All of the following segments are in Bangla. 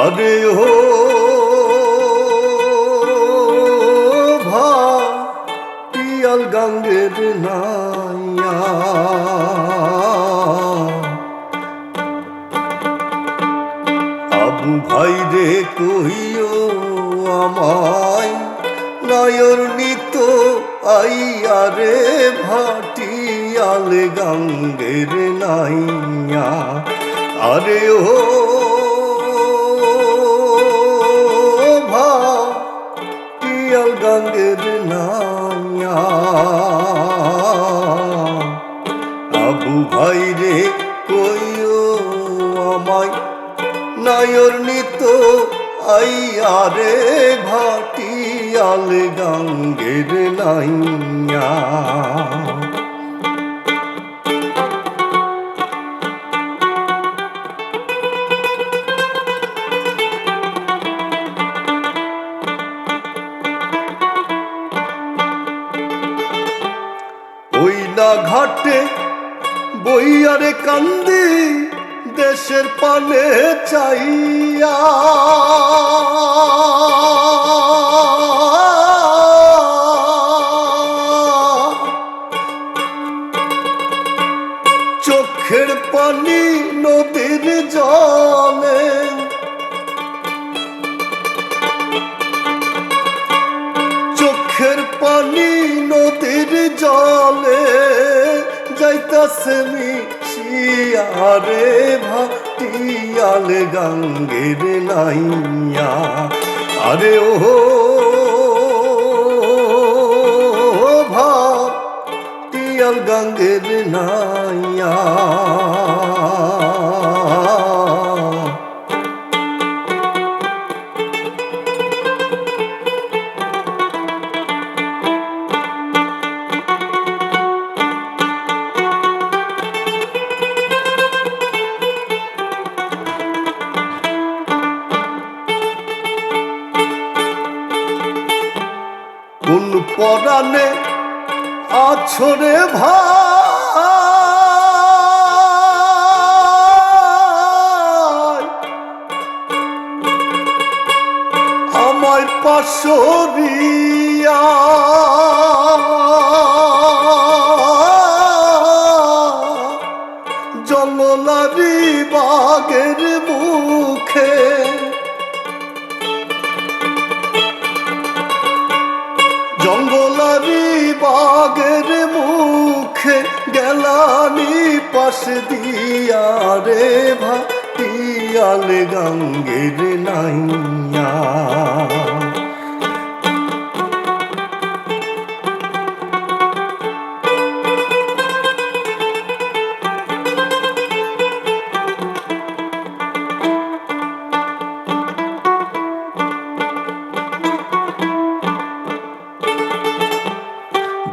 আরে ও ভাটিয়াল গাঙ্গের নাইয়া। আবু ভাই রে কহিও আমায়, নয়র নিত আইয়া রে ভাটিয়াল গাঙ্গের নাইয়া। আরে ও ভাটিয়াল গঙ্গের নাইয়া আবু ভাই রে কইও আমায় নায়র নিত আইয়ারে ভাটিয়াল গঙ্গের নাইয়া। ঘাটে বইয়ারে কান্দি দেশের পানে চাইয়া। চোখের পানি নদীর জলে চোখের পানি নদীর জলে যাইতাছে মিশিয়ারে ভাটিয়াল গাঙ্গের নাইয়া আরে ও ভাটিয়াল গাঙ্গের নাইয়া কোন পরাণে আছরে ভাই। আমায় পাশরিয়া জঙ্গলারি বাগের মুখে জঙ্গলারি বাগের মুখে গেলানি পাশ দিয়া রে ভাটিয়াল গঙ্গের নাইয়া।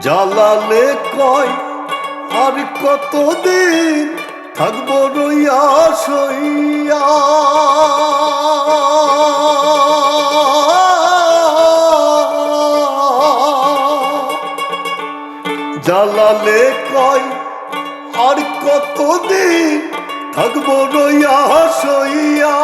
জ্বালালে কয় আর কতদিন থাকব রইয়া সইয়া? জ্বালালে কয় আর কতদিন থাকব রইয়া সইয়া?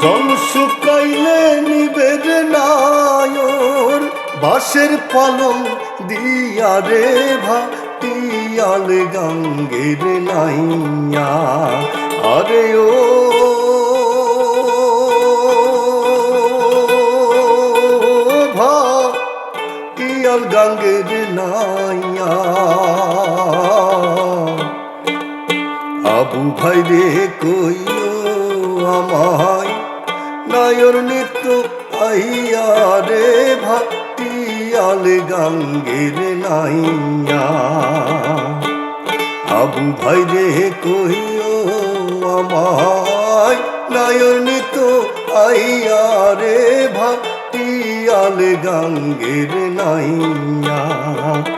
জল শুকাইলে নিবের নায়ন বাঁশের পালং দিয়া রে ভাটিয়াল গঙ্গের নাইয়া। আরে ও। ভাটিয়াল গঙ্গের নাইয়া। আবু ভাই রে কইও আমায় নায়র নিত্য আইয়া রে ভাটিয়াল গাঙ্গের নাইয়া। আবু ভাই রে কইও আমায় নায়র নিত্য আইয়া রে ভাটিয়াল গাঙ্গের নাইয়া।